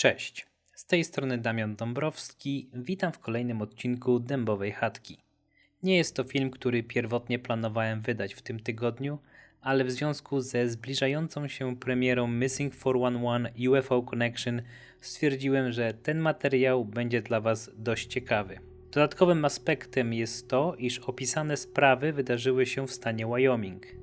Cześć, z tej strony Damian Dąbrowski. Witam w kolejnym odcinku Dębowej Chatki. Nie jest to film, który pierwotnie planowałem wydać w tym tygodniu, ale w związku ze zbliżającą się premierą Missing 411 UFO Connection stwierdziłem, że ten materiał będzie dla Was dość ciekawy. Dodatkowym aspektem jest to, iż opisane sprawy wydarzyły się w stanie Wyoming.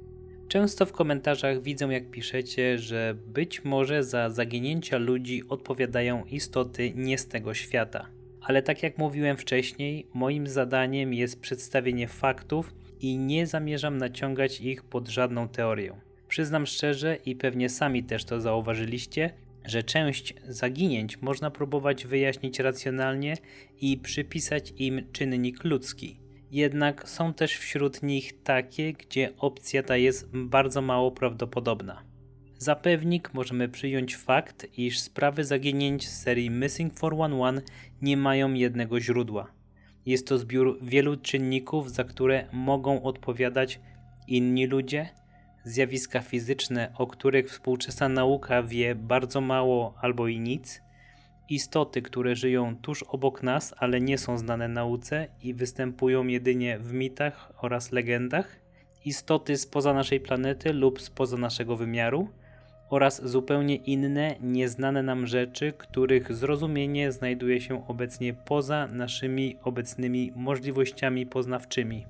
Często w komentarzach widzę, jak piszecie, że być może za zaginięcia ludzi odpowiadają istoty nie z tego świata. Ale tak jak mówiłem wcześniej, moim zadaniem jest przedstawienie faktów i nie zamierzam naciągać ich pod żadną teorię. Przyznam szczerze i pewnie sami też to zauważyliście, że część zaginięć można próbować wyjaśnić racjonalnie i przypisać im czynnik ludzki. Jednak są też wśród nich takie, gdzie opcja ta jest bardzo mało prawdopodobna. Za pewnik możemy przyjąć fakt, iż sprawy zaginięć z serii Missing 411 nie mają jednego źródła. Jest to zbiór wielu czynników, za które mogą odpowiadać inni ludzie, zjawiska fizyczne, o których współczesna nauka wie bardzo mało albo i nic, istoty, które żyją tuż obok nas, ale nie są znane nauce i występują jedynie w mitach oraz legendach, istoty spoza naszej planety lub spoza naszego wymiaru oraz zupełnie inne, nieznane nam rzeczy, których zrozumienie znajduje się obecnie poza naszymi obecnymi możliwościami poznawczymi.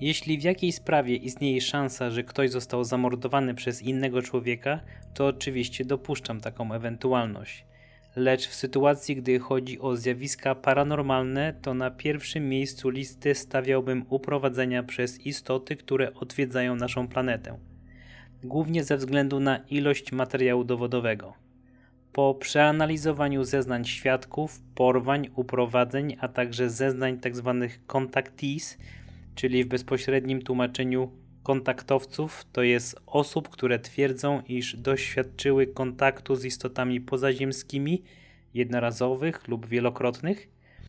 Jeśli w jakiejś sprawie istnieje szansa, że ktoś został zamordowany przez innego człowieka, to oczywiście dopuszczam taką ewentualność. Lecz w sytuacji, gdy chodzi o zjawiska paranormalne, to na pierwszym miejscu listy stawiałbym uprowadzenia przez istoty, które odwiedzają naszą planetę. Głównie ze względu na ilość materiału dowodowego. Po przeanalizowaniu zeznań świadków, porwań, uprowadzeń, a także zeznań tzw. contactees, czyli w bezpośrednim tłumaczeniu kontaktowców, to jest osób, które twierdzą, iż doświadczyły kontaktu z istotami pozaziemskimi, jednorazowych lub wielokrotnych.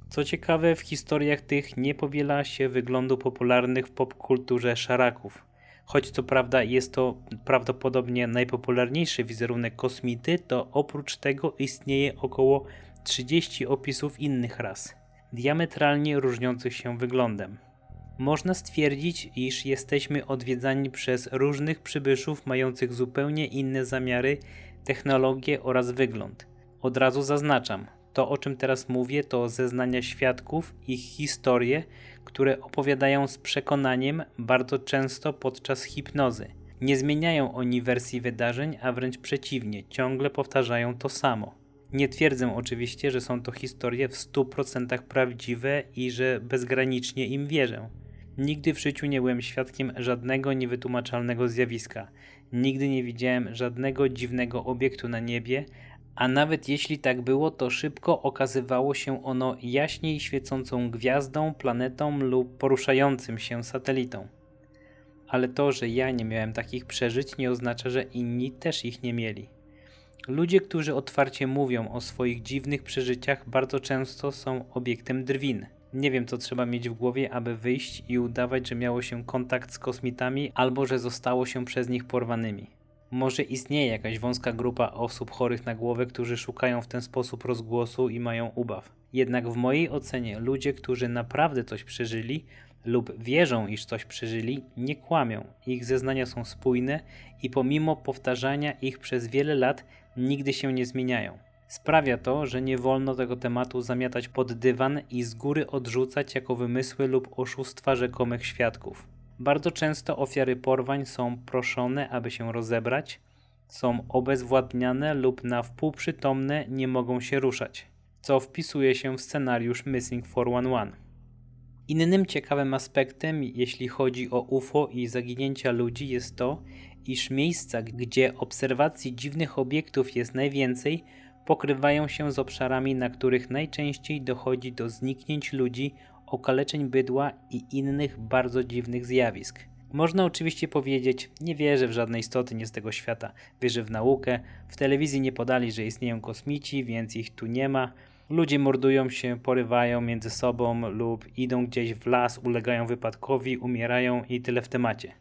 Co ciekawe, w historiach tych nie powiela się wyglądu popularnych w popkulturze szaraków. Choć co prawda jest to prawdopodobnie najpopularniejszy wizerunek kosmity, to oprócz tego istnieje około 30 opisów innych ras, diametralnie różniących się wyglądem. Można stwierdzić, iż jesteśmy odwiedzani przez różnych przybyszów mających zupełnie inne zamiary, technologie oraz wygląd. Od razu zaznaczam, to o czym teraz mówię to zeznania świadków, ich historie, które opowiadają z przekonaniem, bardzo często podczas hipnozy. Nie zmieniają oni wersji wydarzeń, a wręcz przeciwnie, ciągle powtarzają to samo. Nie twierdzę oczywiście, że są to historie w 100% prawdziwe i że bezgranicznie im wierzę. Nigdy w życiu nie byłem świadkiem żadnego niewytłumaczalnego zjawiska. Nigdy nie widziałem żadnego dziwnego obiektu na niebie, a nawet jeśli tak było, to szybko okazywało się ono jaśniej świecącą gwiazdą, planetą lub poruszającym się satelitą. Ale to, że ja nie miałem takich przeżyć, nie oznacza, że inni też ich nie mieli. Ludzie, którzy otwarcie mówią o swoich dziwnych przeżyciach, bardzo często są obiektem drwin. Nie wiem, co trzeba mieć w głowie, aby wyjść i udawać, że miało się kontakt z kosmitami albo że zostało się przez nich porwanymi. Może istnieje jakaś wąska grupa osób chorych na głowę, którzy szukają w ten sposób rozgłosu i mają ubaw. Jednak w mojej ocenie ludzie, którzy naprawdę coś przeżyli lub wierzą, iż coś przeżyli, nie kłamią. Ich zeznania są spójne i pomimo powtarzania ich przez wiele lat nigdy się nie zmieniają. Sprawia to, że nie wolno tego tematu zamiatać pod dywan i z góry odrzucać jako wymysły lub oszustwa rzekomych świadków. Bardzo często ofiary porwań są proszone, aby się rozebrać, są obezwładniane lub na wpół przytomne nie mogą się ruszać, co wpisuje się w scenariusz Missing 411. Innym ciekawym aspektem, jeśli chodzi o UFO i zaginięcia ludzi, jest to, iż miejsca, gdzie obserwacji dziwnych obiektów jest najwięcej, pokrywają się z obszarami, na których najczęściej dochodzi do zniknięć ludzi, okaleczeń bydła i innych bardzo dziwnych zjawisk. Można oczywiście powiedzieć, nie wierzę w żadne istoty nie z tego świata, wierzę w naukę, w telewizji nie podali, że istnieją kosmici, więc ich tu nie ma. Ludzie mordują się, porywają między sobą lub idą gdzieś w las, ulegają wypadkowi, umierają i tyle w temacie.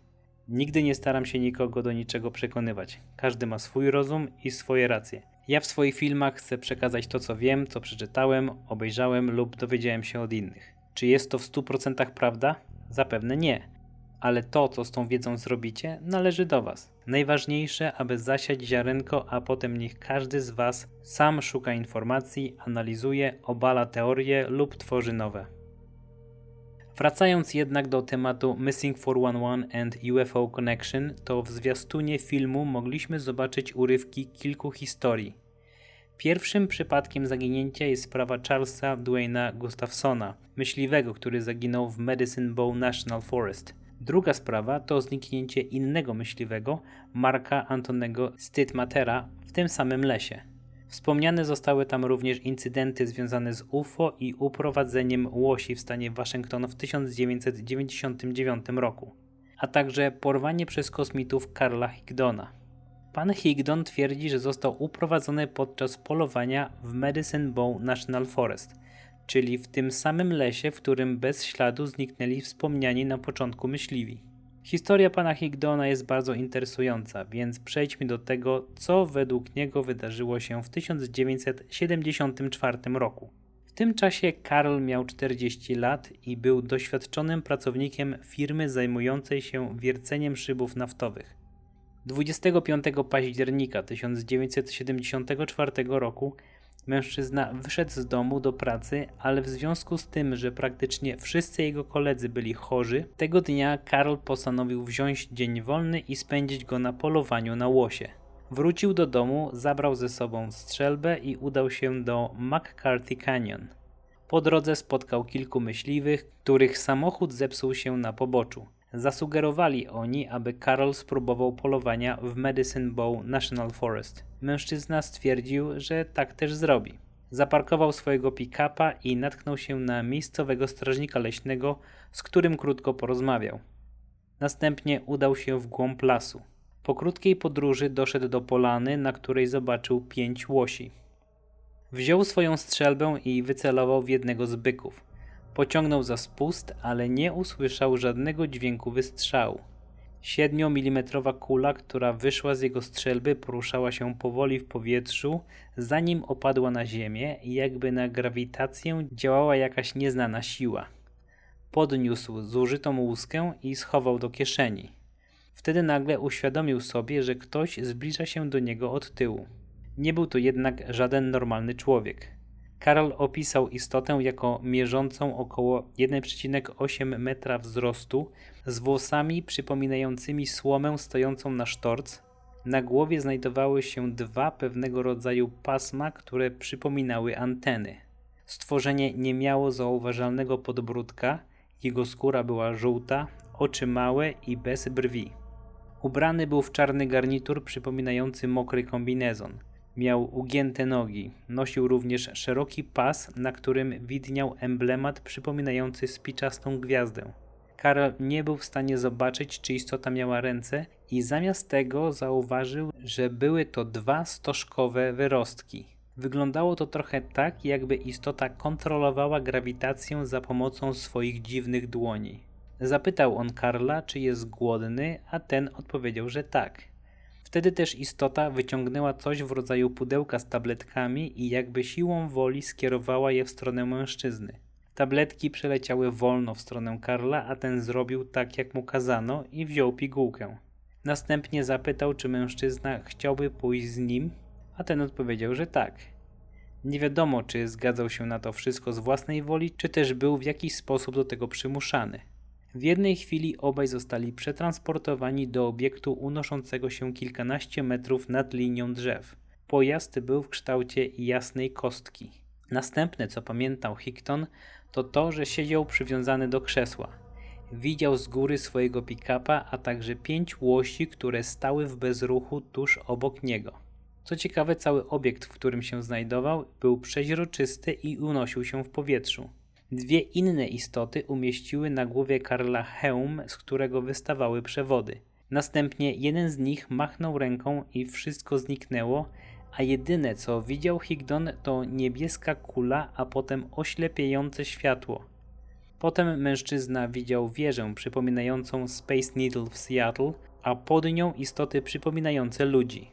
Nigdy nie staram się nikogo do niczego przekonywać. Każdy ma swój rozum i swoje racje. Ja w swoich filmach chcę przekazać to, co wiem, co przeczytałem, obejrzałem lub dowiedziałem się od innych. Czy jest to w 100% prawda? Zapewne nie. Ale to, co z tą wiedzą zrobicie, należy do Was. Najważniejsze, aby zasiać ziarenko, a potem niech każdy z Was sam szuka informacji, analizuje, obala teorie lub tworzy nowe. Wracając jednak do tematu Missing 411 and UFO Connection, to w zwiastunie filmu mogliśmy zobaczyć urywki kilku historii. Pierwszym przypadkiem zaginięcia jest sprawa Charlesa Dwayna Gustafsona, myśliwego, który zaginął w Medicine Bow National Forest. Druga sprawa to zniknięcie innego myśliwego, Marka Antonego Stitmatera, w tym samym lesie. Wspomniane zostały tam również incydenty związane z UFO i uprowadzeniem łosi w stanie Waszyngton w 1999 roku, a także porwanie przez kosmitów Karla Higdona. Pan Higdon twierdzi, że został uprowadzony podczas polowania w Medicine Bow National Forest, czyli w tym samym lesie, w którym bez śladu zniknęli wspomniani na początku myśliwi. Historia pana Higdona jest bardzo interesująca, więc przejdźmy do tego, co według niego wydarzyło się w 1974 roku. W tym czasie Karl miał 40 lat i był doświadczonym pracownikiem firmy zajmującej się wierceniem szybów naftowych. 25 października 1974 roku mężczyzna wyszedł z domu do pracy, ale w związku z tym, że praktycznie wszyscy jego koledzy byli chorzy, tego dnia Karl postanowił wziąć dzień wolny i spędzić go na polowaniu na łosie. Wrócił do domu, zabrał ze sobą strzelbę i udał się do McCarthy Canyon. Po drodze spotkał kilku myśliwych, których samochód zepsuł się na poboczu. Zasugerowali oni, aby Karol spróbował polowania w Medicine Bow National Forest. Mężczyzna stwierdził, że tak też zrobi. Zaparkował swojego pick-upa i natknął się na miejscowego strażnika leśnego, z którym krótko porozmawiał. Następnie udał się w głąb lasu. Po krótkiej podróży doszedł do polany, na której zobaczył pięć łosi. Wziął swoją strzelbę i wycelował w jednego z byków. Pociągnął za spust, ale nie usłyszał żadnego dźwięku wystrzału. 7-milimetrowa kula, która wyszła z jego strzelby, poruszała się powoli w powietrzu, zanim opadła na ziemię jakby na grawitację działała jakaś nieznana siła. Podniósł zużytą łuskę i schował do kieszeni. Wtedy nagle uświadomił sobie, że ktoś zbliża się do niego od tyłu. Nie był to jednak żaden normalny człowiek. Karol opisał istotę jako mierzącą około 1,8 metra wzrostu, z włosami przypominającymi słomę stojącą na sztorc. Na głowie znajdowały się dwa pewnego rodzaju pasma, które przypominały anteny. Stworzenie nie miało zauważalnego podbródka, jego skóra była żółta, oczy małe i bez brwi. Ubrany był w czarny garnitur przypominający mokry kombinezon. Miał ugięte nogi. Nosił również szeroki pas, na którym widniał emblemat przypominający spiczastą gwiazdę. Karol nie był w stanie zobaczyć, czy istota miała ręce, i zamiast tego zauważył, że były to dwa stożkowe wyrostki. Wyglądało to trochę tak, jakby istota kontrolowała grawitację za pomocą swoich dziwnych dłoni. Zapytał on Karla, czy jest głodny, a ten odpowiedział, że tak. Wtedy też istota wyciągnęła coś w rodzaju pudełka z tabletkami i jakby siłą woli skierowała je w stronę mężczyzny. Tabletki przeleciały wolno w stronę Karla, a ten zrobił tak, jak mu kazano i wziął pigułkę. Następnie zapytał, czy mężczyzna chciałby pójść z nim, a ten odpowiedział, że tak. Nie wiadomo, czy zgadzał się na to wszystko z własnej woli, czy też był w jakiś sposób do tego przymuszany. W jednej chwili obaj zostali przetransportowani do obiektu unoszącego się kilkanaście metrów nad linią drzew. Pojazd był w kształcie jasnej kostki. Następne, co pamiętał Hickton, to to, że siedział przywiązany do krzesła. Widział z góry swojego pick-upa, a także pięć łosi, które stały w bezruchu tuż obok niego. Co ciekawe, cały obiekt, w którym się znajdował, był przeźroczysty i unosił się w powietrzu. Dwie inne istoty umieściły na głowie Karla hełm, z którego wystawały przewody. Następnie jeden z nich machnął ręką i wszystko zniknęło, a jedyne co widział Higdon to niebieska kula, a potem oślepiające światło. Potem mężczyzna widział wieżę przypominającą Space Needle w Seattle, a pod nią istoty przypominające ludzi.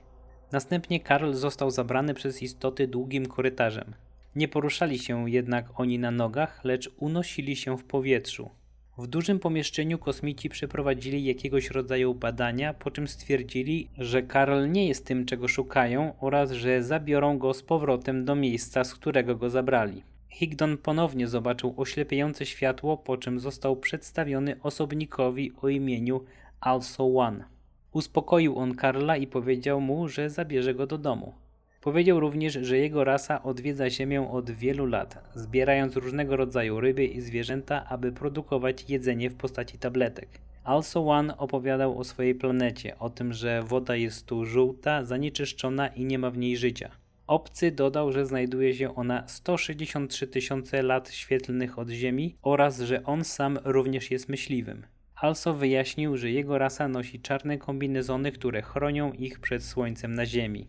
Następnie Karl został zabrany przez istoty długim korytarzem. Nie poruszali się jednak oni na nogach, lecz unosili się w powietrzu. W dużym pomieszczeniu kosmici przeprowadzili jakiegoś rodzaju badania, po czym stwierdzili, że Karl nie jest tym, czego szukają oraz że zabiorą go z powrotem do miejsca, z którego go zabrali. Higdon ponownie zobaczył oślepiające światło, po czym został przedstawiony osobnikowi o imieniu Also One. Uspokoił on Karla i powiedział mu, że zabierze go do domu. Powiedział również, że jego rasa odwiedza Ziemię od wielu lat, zbierając różnego rodzaju ryby i zwierzęta, aby produkować jedzenie w postaci tabletek. Also One opowiadał o swojej planecie, o tym, że woda jest tu żółta, zanieczyszczona i nie ma w niej życia. Obcy dodał, że znajduje się ona 163 tysiące lat świetlnych od Ziemi oraz że on sam również jest myśliwym. Also wyjaśnił, że jego rasa nosi czarne kombinezony, które chronią ich przed słońcem na Ziemi.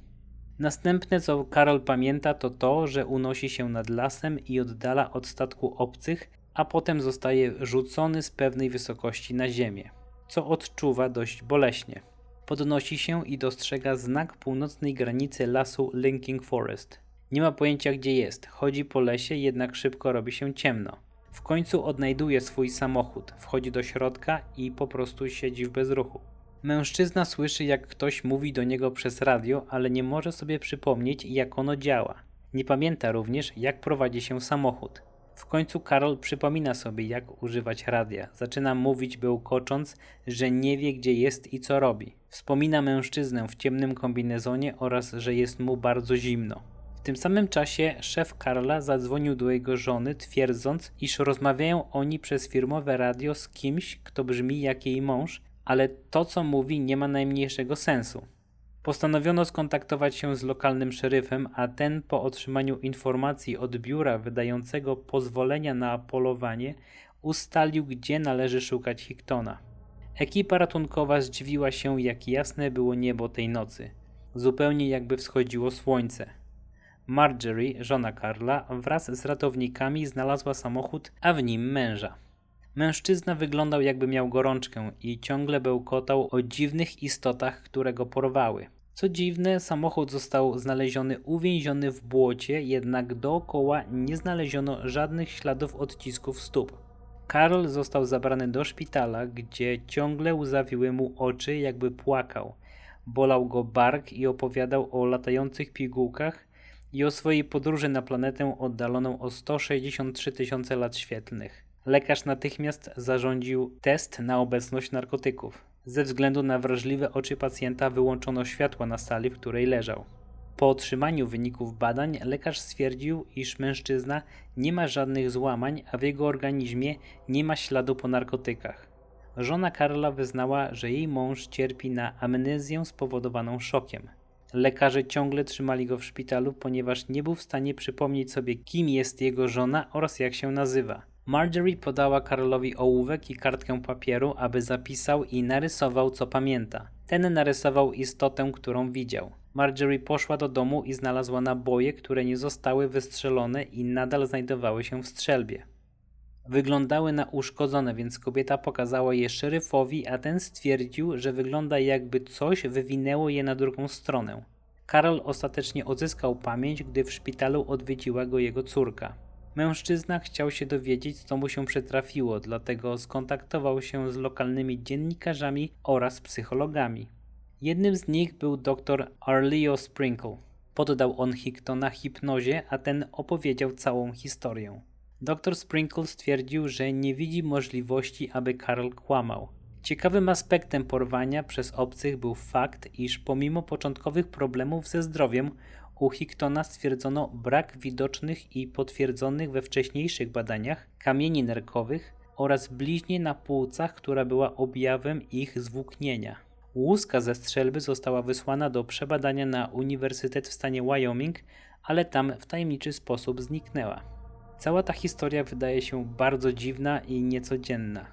Następne, co Karol pamięta, to to, że unosi się nad lasem i oddala od statku obcych, a potem zostaje rzucony z pewnej wysokości na ziemię, co odczuwa dość boleśnie. Podnosi się i dostrzega znak północnej granicy lasu Linking Forest. Nie ma pojęcia gdzie jest, chodzi po lesie, jednak szybko robi się ciemno. W końcu odnajduje swój samochód, wchodzi do środka i po prostu siedzi w bezruchu. Mężczyzna słyszy, jak ktoś mówi do niego przez radio, ale nie może sobie przypomnieć, jak ono działa. Nie pamięta również, jak prowadzi się samochód. W końcu Karol przypomina sobie, jak używać radia. Zaczyna mówić bełkocząc, że nie wie, gdzie jest i co robi. Wspomina mężczyznę w ciemnym kombinezonie oraz, że jest mu bardzo zimno. W tym samym czasie szef Karla zadzwonił do jego żony, twierdząc, iż rozmawiają oni przez firmowe radio z kimś, kto brzmi jak jej mąż, ale to, co mówi, nie ma najmniejszego sensu. Postanowiono skontaktować się z lokalnym szeryfem, a ten po otrzymaniu informacji od biura wydającego pozwolenia na polowanie ustalił, gdzie należy szukać Hicktona. Ekipa ratunkowa zdziwiła się, jak jasne było niebo tej nocy. Zupełnie jakby wschodziło słońce. Marjorie, żona Karla, wraz z ratownikami znalazła samochód, a w nim męża. Mężczyzna wyglądał jakby miał gorączkę i ciągle bełkotał o dziwnych istotach, które go porwały. Co dziwne, samochód został znaleziony uwięziony w błocie, jednak dookoła nie znaleziono żadnych śladów odcisków stóp. Karol został zabrany do szpitala, gdzie ciągle łzawiły mu oczy, jakby płakał. Bolał go bark i opowiadał o latających pigułkach i o swojej podróży na planetę oddaloną o 163 tysiące lat świetlnych. Lekarz natychmiast zarządził test na obecność narkotyków. Ze względu na wrażliwe oczy pacjenta wyłączono światła na sali, w której leżał. Po otrzymaniu wyników badań lekarz stwierdził, iż mężczyzna nie ma żadnych złamań, a w jego organizmie nie ma śladu po narkotykach. Żona Karla wyznała, że jej mąż cierpi na amnezję spowodowaną szokiem. Lekarze ciągle trzymali go w szpitalu, ponieważ nie był w stanie przypomnieć sobie, kim jest jego żona oraz jak się nazywa. Marjorie podała Karolowi ołówek i kartkę papieru, aby zapisał i narysował, co pamięta. Ten narysował istotę, którą widział. Marjorie poszła do domu i znalazła naboje, które nie zostały wystrzelone i nadal znajdowały się w strzelbie. Wyglądały na uszkodzone, więc kobieta pokazała je szeryfowi, a ten stwierdził, że wygląda jakby coś wywinęło je na drugą stronę. Karol ostatecznie odzyskał pamięć, gdy w szpitalu odwiedziła go jego córka. Mężczyzna chciał się dowiedzieć, co mu się przytrafiło, dlatego skontaktował się z lokalnymi dziennikarzami oraz psychologami. Jednym z nich był dr Arleo Sprinkle. Poddał on Hicktona hipnozie, a ten opowiedział całą historię. Dr Sprinkle stwierdził, że nie widzi możliwości, aby Karl kłamał. Ciekawym aspektem porwania przez obcych był fakt, iż pomimo początkowych problemów ze zdrowiem, u Hicktona stwierdzono brak widocznych i potwierdzonych we wcześniejszych badaniach kamieni nerkowych oraz bliźnie na płucach, która była objawem ich zwłóknienia. Łuska ze strzelby została wysłana do przebadania na Uniwersytet w stanie Wyoming, ale tam w tajemniczy sposób zniknęła. Cała ta historia wydaje się bardzo dziwna i niecodzienna.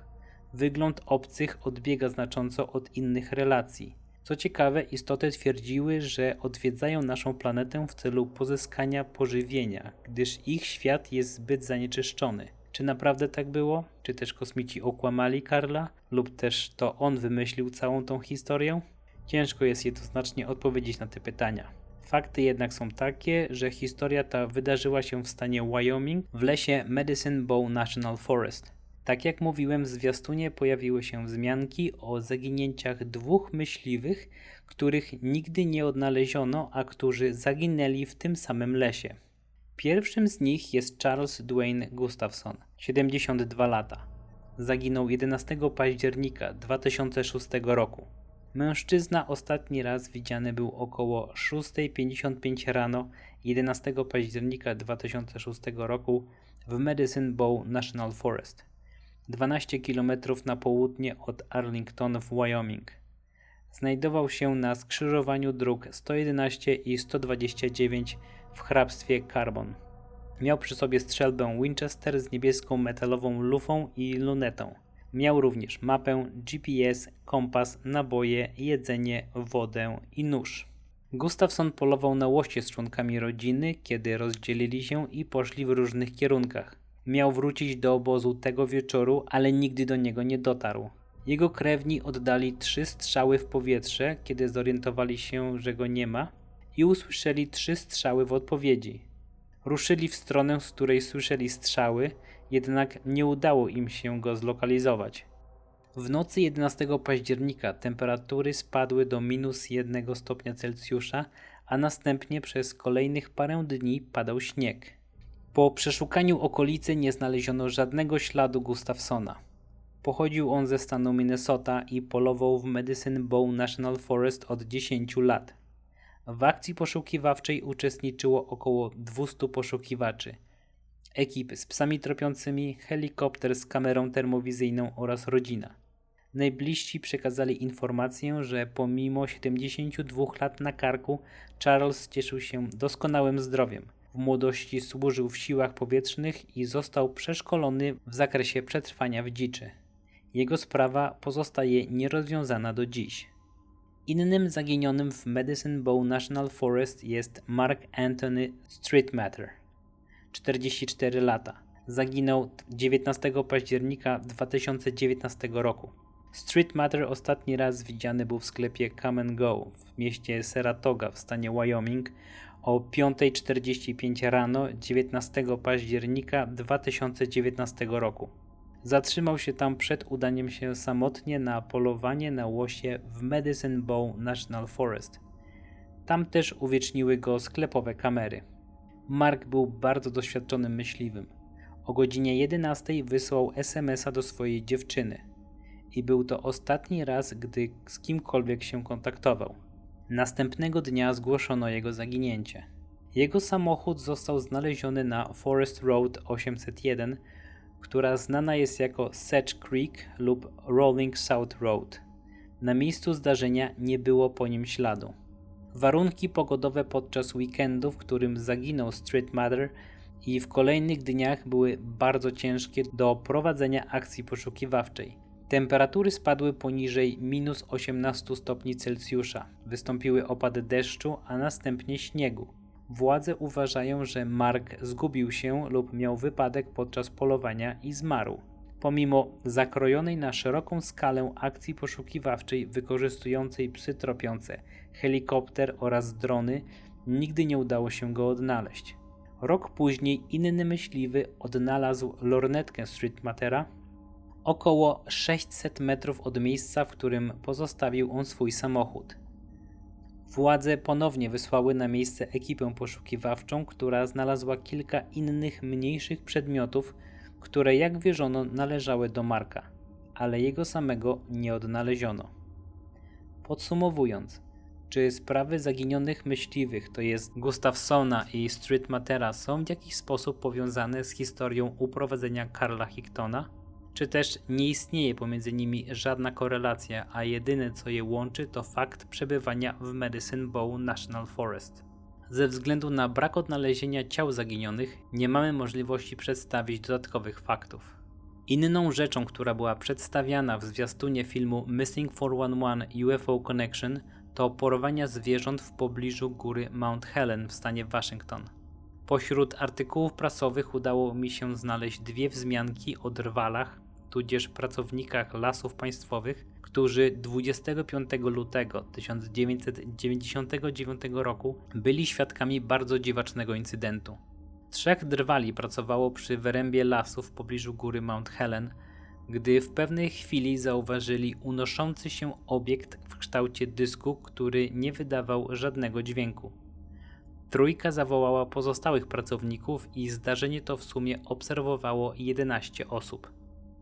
Wygląd obcych odbiega znacząco od innych relacji. Co ciekawe, istoty twierdziły, że odwiedzają naszą planetę w celu pozyskania pożywienia, gdyż ich świat jest zbyt zanieczyszczony. Czy naprawdę tak było? Czy też kosmici okłamali Karla? Lub też to on wymyślił całą tą historię? Ciężko jest jednoznacznie odpowiedzieć na te pytania. Fakty jednak są takie, że historia ta wydarzyła się w stanie Wyoming w lesie Medicine Bow National Forest. Tak jak mówiłem, w zwiastunie pojawiły się wzmianki o zaginięciach dwóch myśliwych, których nigdy nie odnaleziono, a którzy zaginęli w tym samym lesie. Pierwszym z nich jest Charles Dwayne Gustafson, 72 lata. Zaginął 11 października 2006 roku. Mężczyzna ostatni raz widziany był około 6.55 rano 11 października 2006 roku w Medicine Bow National Forest, 12 km na południe od Arlington w Wyoming. Znajdował się na skrzyżowaniu dróg 111 i 129 w hrabstwie Carbon. Miał przy sobie strzelbę Winchester z niebieską metalową lufą i lunetą. Miał również mapę, GPS, kompas, naboje, jedzenie, wodę i nóż. Gustafson polował na łosie z członkami rodziny, kiedy rozdzielili się i poszli w różnych kierunkach. Miał wrócić do obozu tego wieczoru, ale nigdy do niego nie dotarł. Jego krewni oddali trzy strzały w powietrze, kiedy zorientowali się, że go nie ma, i usłyszeli trzy strzały w odpowiedzi. Ruszyli w stronę, z której słyszeli strzały, jednak nie udało im się go zlokalizować. W nocy 11 października temperatury spadły do minus 1 stopnia Celsjusza, a następnie przez kolejnych parę dni padał śnieg. Po przeszukaniu okolicy nie znaleziono żadnego śladu Gustafsona. Pochodził on ze stanu Minnesota i polował w Medicine Bow National Forest od 10 lat. W akcji poszukiwawczej uczestniczyło około 200 poszukiwaczy. Ekipy z psami tropiącymi, helikopter z kamerą termowizyjną oraz rodzina. Najbliżsi przekazali informację, że pomimo 72 lat na karku, Charles cieszył się doskonałym zdrowiem. W młodości służył w siłach powietrznych i został przeszkolony w zakresie przetrwania w dziczy. Jego sprawa pozostaje nierozwiązana do dziś. Innym zaginionym w Medicine Bow National Forest jest Mark Anthony Streetmatter, 44 lata. Zaginął 19 października 2019 roku. Streetmatter ostatni raz widziany był w sklepie Come and Go w mieście Saratoga w stanie Wyoming o 5.45 rano 19 października 2019 roku. Zatrzymał się tam przed udaniem się samotnie na polowanie na łosie w Medicine Bow National Forest. Tam też uwieczniły go sklepowe kamery. Mark był bardzo doświadczonym myśliwym. O godzinie 11 wysłał SMS-a do swojej dziewczyny i był to ostatni raz, gdy z kimkolwiek się kontaktował. Następnego dnia zgłoszono jego zaginięcie. Jego samochód został znaleziony na Forest Road 801 która znana jest jako Sedge Creek lub Rolling South Road. Na miejscu zdarzenia nie było po nim śladu. Warunki pogodowe podczas weekendu, w którym zaginął Street Mother i w kolejnych dniach były bardzo ciężkie do prowadzenia akcji poszukiwawczej. Temperatury spadły poniżej minus 18 stopni Celsjusza, wystąpiły opady deszczu, a następnie śniegu. Władze uważają, że Mark zgubił się lub miał wypadek podczas polowania i zmarł. Pomimo zakrojonej na szeroką skalę akcji poszukiwawczej wykorzystującej psy tropiące, helikopter oraz drony, nigdy nie udało się go odnaleźć. Rok później inny myśliwy odnalazł lornetkę Streetmatera około 600 metrów od miejsca, w którym pozostawił on swój samochód. Władze ponownie wysłały na miejsce ekipę poszukiwawczą, która znalazła kilka innych mniejszych przedmiotów, które jak wierzono należały do Marka, ale jego samego nie odnaleziono. Podsumowując, czy sprawy zaginionych myśliwych, to jest Gustafsona i Streetmatera, są w jakiś sposób powiązane z historią uprowadzenia Karla Hicktona? Czy też nie istnieje pomiędzy nimi żadna korelacja, a jedyne co je łączy to fakt przebywania w Medicine Bow National Forest. Ze względu na brak odnalezienia ciał zaginionych, nie mamy możliwości przedstawić dodatkowych faktów. Inną rzeczą, która była przedstawiana w zwiastunie filmu Missing 411 UFO Connection, to porowania zwierząt w pobliżu góry Mount Helen w stanie Waszyngton. Pośród artykułów prasowych udało mi się znaleźć dwie wzmianki o drwalach, tudzież pracownikach lasów państwowych, którzy 25 lutego 1999 roku byli świadkami bardzo dziwacznego incydentu. Trzech drwali pracowało przy wyrębie lasu w pobliżu góry Mount Helen, gdy w pewnej chwili zauważyli unoszący się obiekt w kształcie dysku, który nie wydawał żadnego dźwięku. Trójka zawołała pozostałych pracowników i zdarzenie to w sumie obserwowało 11 osób.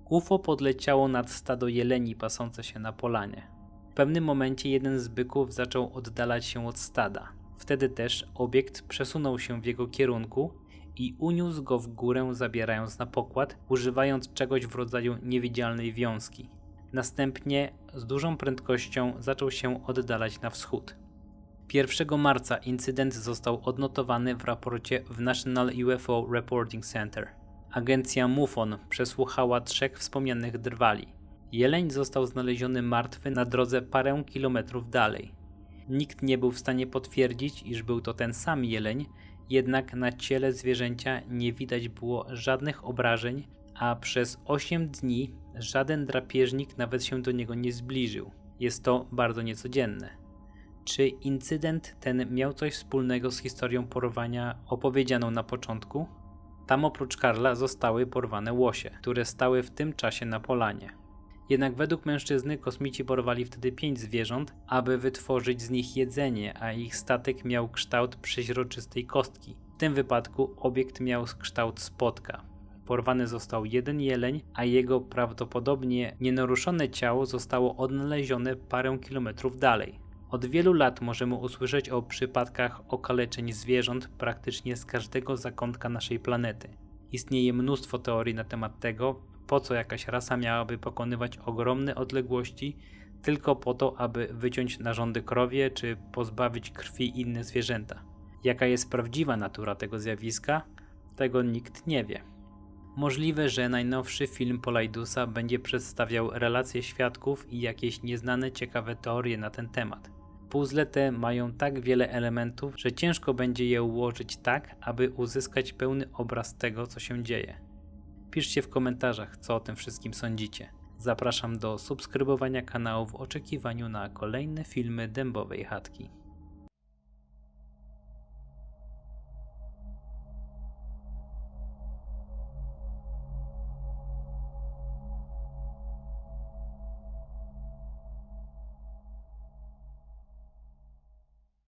UFO podleciało nad stado jeleni pasące się na polanie. W pewnym momencie jeden z byków zaczął oddalać się od stada. Wtedy też obiekt przesunął się w jego kierunku i uniósł go w górę, zabierając na pokład, używając czegoś w rodzaju niewidzialnej wiązki. Następnie z dużą prędkością zaczął się oddalać na wschód. 1 marca incydent został odnotowany w raporcie w National UFO Reporting Center. Agencja MUFON przesłuchała trzech wspomnianych drwali. Jeleń został znaleziony martwy na drodze parę kilometrów dalej. Nikt nie był w stanie potwierdzić, iż był to ten sam jeleń, jednak na ciele zwierzęcia nie widać było żadnych obrażeń, a przez 8 dni żaden drapieżnik nawet się do niego nie zbliżył. Jest to bardzo niecodzienne. Czy incydent ten miał coś wspólnego z historią porwania opowiedzianą na początku? Tam oprócz Karla zostały porwane łosie, które stały w tym czasie na polanie. Jednak według mężczyzny kosmici porwali wtedy pięć zwierząt, aby wytworzyć z nich jedzenie, a ich statek miał kształt przeźroczystej kostki. W tym wypadku obiekt miał kształt spotka. Porwany został jeden jeleń, a jego prawdopodobnie nienaruszone ciało zostało odnalezione parę kilometrów dalej. Od wielu lat możemy usłyszeć o przypadkach okaleczeń zwierząt praktycznie z każdego zakątka naszej planety. Istnieje mnóstwo teorii na temat tego, po co jakaś rasa miałaby pokonywać ogromne odległości tylko po to, aby wyciąć narządy krowie czy pozbawić krwi inne zwierzęta. Jaka jest prawdziwa natura tego zjawiska, tego nikt nie wie. Możliwe, że najnowszy film Polaidusa będzie przedstawiał relacje świadków i jakieś nieznane ciekawe teorie na ten temat. Puzzle te mają tak wiele elementów, że ciężko będzie je ułożyć tak, aby uzyskać pełny obraz tego, co się dzieje. Piszcie w komentarzach, co o tym wszystkim sądzicie. Zapraszam do subskrybowania kanału w oczekiwaniu na kolejne filmy Dębowej Chatki.